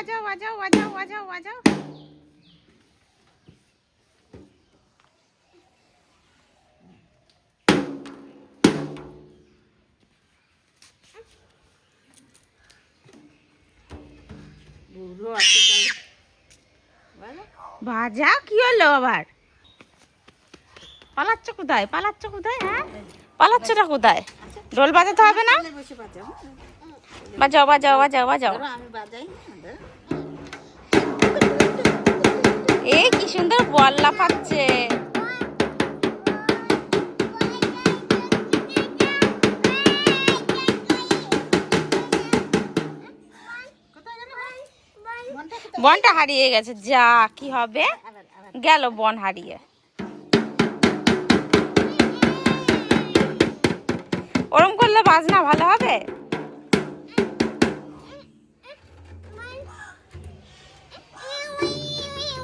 বাজাও বাজাও বাজাও বাজাও বাজাও বুড়ো আজকাল বলো বাজা কি হলো আবার পালাচ্ছ কোথায় পালাচ্ছ কোথায় হ্যাঁ পালাচ্ছটা কোথায় ঢোল বাজাতে হবে না? বাজাও। বাজাও বাজাও বাজাও। এই কি সুন্দর বল লাফাচ্ছে। বনটা হারিয়ে গেছে যা কি হবে? গেল বন হারিয়ে। বাজনা ভালো হবে?